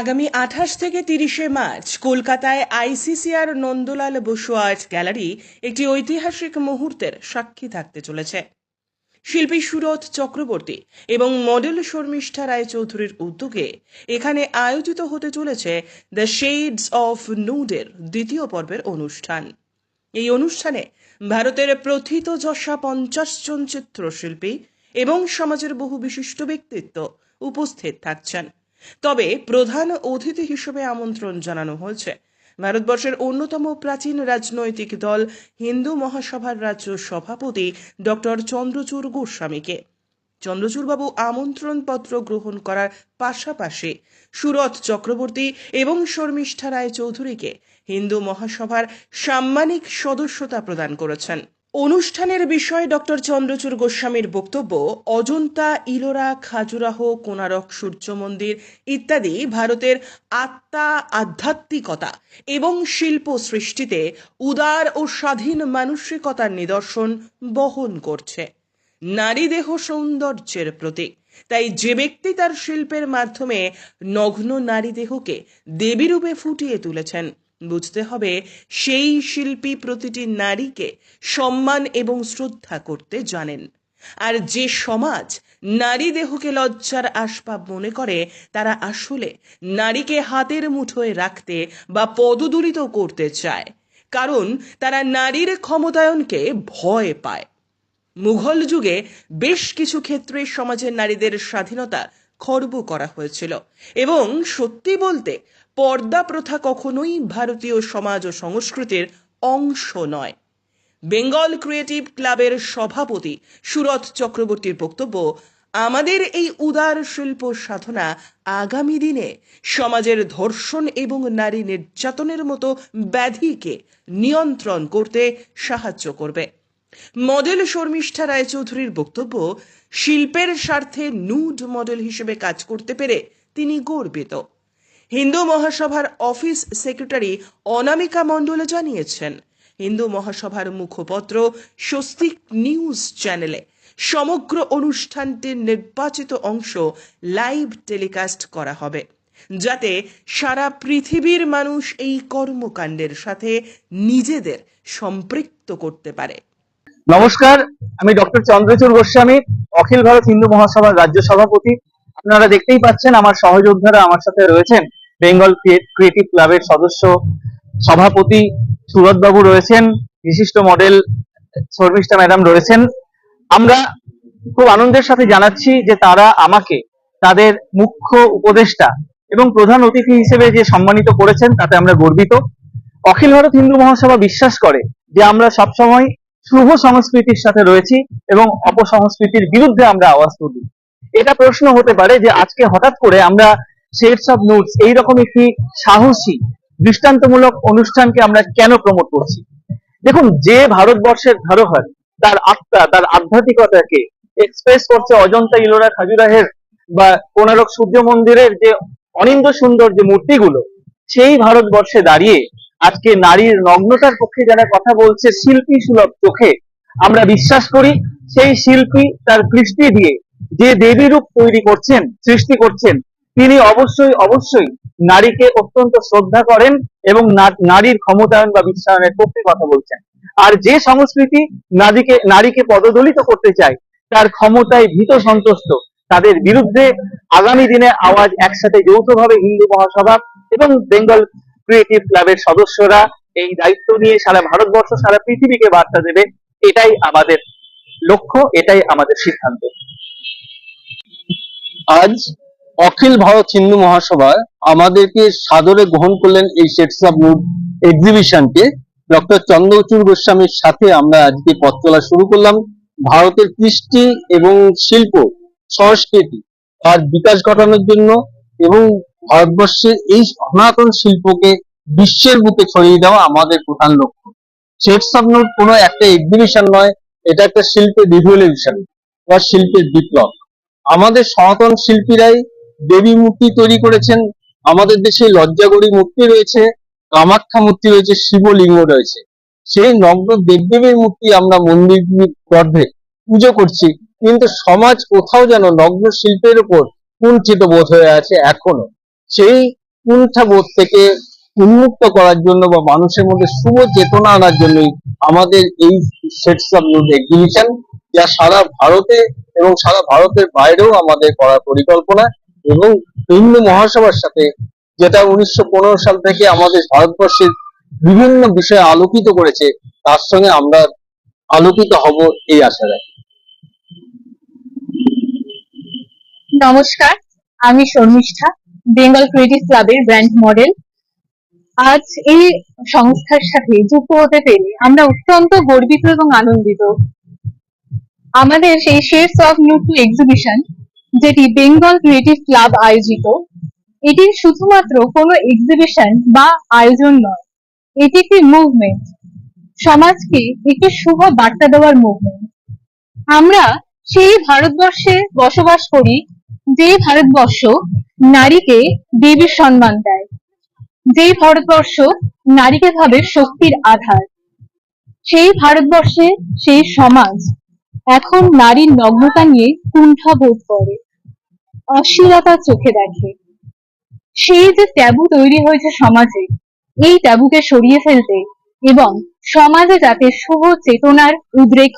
আগামী আঠাশ থেকে তিরিশে মার্চ কলকাতায় ICCR Nandalal Basu art gallery একটি ঐতিহাসিক মুহূর্তের সাক্ষী থাকতে চলেছে। শিল্পী সুরত চক্রবর্তী এবং মডেল শর্মিষ্ঠা রায়চৌধুরীর উদ্যোগে এখানে আয়োজিত হতে চলেছে দ্য শেডস অফ নুডের দ্বিতীয় পর্বের অনুষ্ঠান। এই অনুষ্ঠানে ভারতের প্রথিত যশা পঞ্চাশ জন চিত্রশিল্পী এবং সমাজের বহু বিশিষ্ট ব্যক্তিত্ব উপস্থিত থাকছেন। তবে প্রধান অতিথি হিসেবে আমন্ত্রণ জানানো হয়েছে। ভারতবর্ষের অন্যতম প্রাচীন রাজনৈতিক দল হিন্দু মহাসভার রাজ্য সভাপতি ডক্টর চন্দ্রচূড় গোস্বামীকে। চন্দ্রচূড়বাবু আমন্ত্রণপত্র গ্রহণ করার পাশাপাশি সুরত চক্রবর্তী এবং শর্মিষ্ঠা রায় চৌধুরীকে হিন্দু মহাসভার সাম্মানিক সদস্যতা প্রদান করেছেন। অনুষ্ঠানের বিষয়ে ডক্টর চন্দ্রচূড় গোস্বামীর বক্তব্য, অজন্তা, ইলোরা, খাজুরাহ কোনারক সূর্য মন্দির ইত্যাদি ভারতের আত্মা আধ্যাত্মিকতা এবং শিল্প সৃষ্টিতে উদার ও স্বাধীন মানসিকতার নিদর্শন বহন করছে। নারী দেহ সৌন্দর্যের প্রতীক। তাই যে ব্যক্তি তার শিল্পের মাধ্যমে নগ্ন নারী দেহকে দেবীরূপে ফুটিয়ে তুলেছেন বুঝতে হবে সেই শিল্পী প্রতিটি নারীকে সম্মান এবং শ্রদ্ধা করতে জানেন। আর যে সমাজ নারী দেহকে লজ্জার আসবাব মনে করে, তারা আসলে নারীকে হাতের মুঠোয় রাখতে বা পদদূরিত করতে চায়, কারণ তারা নারীর ক্ষমতায়নকে ভয় পায়। মুঘল যুগে বেশ কিছু ক্ষেত্রে সমাজের নারীদের স্বাধীনতা খর্ব করা হয়েছিল এবং সত্যি বলতে পর্দা প্রথা কখনোই ভারতীয় সমাজ ও সংস্কৃতির অংশ নয়। বেঙ্গল ক্রিয়েটিভ ক্লাবের সভাপতি সুরত চক্রবর্তীর বক্তব্য, আমাদের এই উদার শিল্প সাধনা আগামী দিনে সমাজের ধর্ষণ এবং নারী নির্যাতনের মতো ব্যাধিকে নিয়ন্ত্রণ করতে সাহায্য করবে। মডেল শর্মিষ্ঠা রায়চৌধুরীর বক্তব্য, শিল্পের স্বার্থে নুড মডেল হিসেবে কাজ করতে পেরে তিনি গর্বিত। হিন্দু মহাসভার অফিস সেক্রেটারি অনামিকা মণ্ডল জানিয়েছেন, হিন্দু মহাসভার মুখপত্র স্বস্তিক নিউজ চ্যানেলে সমগ্র অনুষ্ঠানটির নির্বাচিত অংশ লাইভ টেলিকাস্ট করা হবে, যাতে সারা পৃথিবীর মানুষ এই কর্মকাণ্ডের সাথে নিজেদের সম্পৃক্ত করতে পারে। নমস্কার, আমি ডক্টর চন্দ্রচূড় গোস্বামী, অখিল ভারত হিন্দু মহাসভার রাজ্য সভাপতি। আপনারা দেখতেই পাচ্ছেন আমার সহযোদ্ধারা আমার সাথে রয়েছেন। বেঙ্গল ক্রিয়েটিভ ক্লাবের সদস্য সভাপতি সুরত বাবু রয়েছেন, বিশিষ্ট মডেল শর্মিষ্ঠা ম্যাডাম রয়েছেন। আমরা খুব আনন্দের সাথে জানাচ্ছি যে তারা আমাকে, তাদের মুখ্য উপদেষ্টা এবং প্রধান অতিথি হিসেবে যে সম্মানিত করেছেন, তাতে আমরা গর্বিত। অখিল ভারত হিন্দু মহাসভা বিশ্বাস করে যে আমরা সবসময় শুভ সংস্কৃতির সাথে রয়েছি এবং অপসংস্কৃতির বিরুদ্ধে আমরা আওয়াজ তুলি। এটা প্রশ্ন হতে পারে যে আজকে হঠাৎ করে আমরা শেডস অফ নুডস এইরকম একটি সাহসী, দৃষ্টান্তমূলক অনুষ্ঠানকে আমরা কেন প্রমোট করছি? দেখুন, যে ভারতবর্ষের ধরোহর তার আত্মা, তার আধ্যাত্মিকতাকে এক্সপ্রেস করছে অজন্তা ইলোরা খাজুরাহের বা কোনারক সূর্য মন্দিরের যে অনিন্দ সুন্দর যে মূর্তিগুলো, সেই ভারতবর্ষে দাঁড়িয়ে আজকে নারীর নগ্নতার পক্ষে যারা কথা বলছে, শিল্পী সুলভ চোখে আমরা বিশ্বাস করি, সেই শিল্পী তার কৃষ্টি দিয়ে যে দেবী রূপ তৈরি করছেন, সৃষ্টি করছেন তিনি অবশ্যই অবশ্যই নারীকে অত্যন্ত শ্রদ্ধা করেন এবং নারীর ক্ষমতায়ন বা বিশ্বায়নের পক্ষে কথা বলছেন। আর যে সংস্কৃতি নারীকে নারীকে পদদলিত করতে চায়, তার ক্ষমতায় ভীত সন্তুষ্ট। তাদের বিরুদ্ধে আগামী দিনে আওয়াজ একসাথে যৌথভাবে হিন্দু মহাসভা এবং বেঙ্গল ক্রিয়েটিভ ক্লাবের সদস্যরা এই দায়িত্ব নিয়ে সারা ভারতবর্ষ, সারা পৃথিবীকে বার্তা দেবে, এটাই আমাদের লক্ষ্য, এটাই আমাদের সিদ্ধান্ত। আজ অখিল ভারত হিন্দু মহাসভায় আমাদেরকে সাদরে গ্রহণ করলেন এই অফ মুড এক্সিবিশনকে ডক্টর চন্দ্রচূড় গোস্বামীর সাথে আমরা আজকে পথ চলা শুরু করলাম। ভারতের কৃষ্টি এবং শিল্প, সংস্কৃতি তার বিকাশ ঘটানোর জন্য এবং ভারতবর্ষের এই সনাতন শিল্পকে বিশ্বের বুকে ছড়িয়ে দেওয়া আমাদের প্রধান লক্ষ্য। অফ মুড কোনো একটা এক্সিবিশন নয়, এটা একটা শিল্পের রিভলিউশন বা শিল্পের বিপ্লব। আমাদের সনাতন শিল্পীরাই দেবী মূর্তি তৈরি করেছেন। আমাদের দেশে লজ্জাগরী মূর্তি রয়েছে, কামাখ্যা মূর্তি রয়েছে, শিবলিঙ্গ রয়েছে। সেই নগ্ন দেবদেবীর মূর্তি আমরা মন্দির গর্ভে পুজো করছি, কিন্তু সমাজ কোথাও যেন নগ্ন শিল্পের উপর কুণ্ঠিত বোধ হয়ে আছে এখনও। সেই কুণ্ঠাবোধ থেকে উন্মুক্ত করার জন্য বা মানুষের মধ্যে শুভ চেতনা আনার জন্যই আমাদের এই সেটস অফ নিউজ এক্সিবিশন যা সারা ভারতে এবং সারা ভারতের বাইরেও আমাদের করার পরিকল্পনা। এবং হিন্দু মহাসভার সাথে যেটা উনিশশো পনেরো সাল থেকে আমাদের ভারতবর্ষের বিভিন্ন বিষয়ে আলোকিত করেছে, তার সঙ্গে আমরা আলোকিত হব এই আশা রাখি। নমস্কার, আমি শর্মিষ্ঠা, বেঙ্গল ক্রিয়েটিভ ক্লাবের ব্র্যান্ড মডেল। আজ এই সংস্থার সাথে যুক্ত হতে পেরে আমরা অত্যন্ত গর্বিত এবং আনন্দিত। আমাদের সেই shades of new two exhibition যেটি বেঙ্গল ক্রিয়েটিভ ক্লাব আয়োজিত এটি শুধুমাত্র কোনো এক্সিবিশন বা আয়োজন নয়, এটি একটি মুভমেন্ট সমাজকে একটি শুভ বার্তা দেওয়ার মুভমেন্ট আমরা সেই ভারতবর্ষে বসবাস করি, যে ভারতবর্ষ নারীকে দেবীর সম্মান দেয় যেই ভারতবর্ষ নারীকে ভাবে শক্তির আধার। সেই ভারতবর্ষে সেই সমাজ এখন নারীর নগ্নতা নিয়ে কুণ্ঠা বোধ করে। অশ্লীলতার চোখে দেখে। সেই যে ট্যাবু তৈরি হয়েছে সমাজে, এই ট্যাবুকে সরিয়ে ফেলতে এবং সমাজে যাতে শুভ চেতনার উদ্রেক